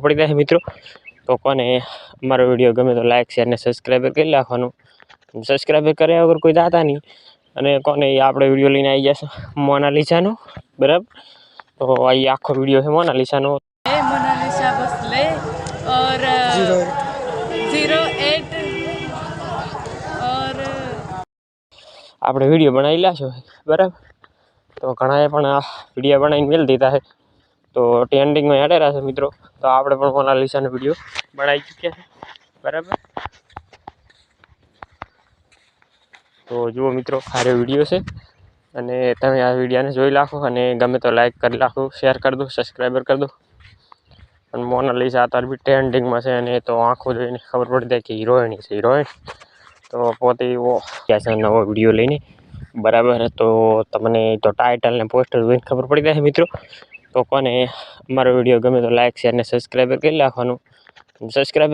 ખબર પડી જાય મિત્રો. તો કોને અમારો વીડિયો ગમે તો લાઇક શેર અને સબસ્ક્રાઈબ કરી નાખવાનું. સબસ્ક્રાઈબ કર્યા વગર કોઈ દાતા નહીં. અને કોને આપણે વીડિયો લઈને આવી જશે. મોનાલિસાનો. બરાબર? તો અહીં આખો વીડિયો છે મોનાલિસાનો. આપણે વીડિયો બનાવી લાશો. બરાબર? તો ઘણાએ પણ આ વીડિયો બનાવીને મેળ દીધા છે. તો ટ્રેન્ડિંગમાં હેડેરા છે મિત્રો. તો આપણે પણ મોનાલિસાનો વીડિયો બનાવી ચૂક્યા છે. બરાબર? તો જુઓ મિત્રો સારો વીડિયો છે. અને તમે આ વિડીયોને જોઈ નાખો અને ગમે તો લાઈક કરી નાખો શેર કરી દો સબસ્ક્રાઈબર કરી દો. અને મોનાલિસા અત્યારે બી ટ્રેન્ડિંગમાં છે અને તો આંખો જોઈને ખબર પડી જાય કે હિરોઈન છે, હિરોઈન. તો પોતે એવો ક્યાં છે નવો વીડિયો લઈને. બરાબર? તો તમને તો ટાઇટલ ને પોસ્ટર જોઈને ખબર પડી જાય મિત્રો. તો કોને અમારો વીડિયો ગમે તો લાઇક શેર અને સબસ્ક્રાઈબર કરી નાખવાનું. સબસ્ક્રાઈબર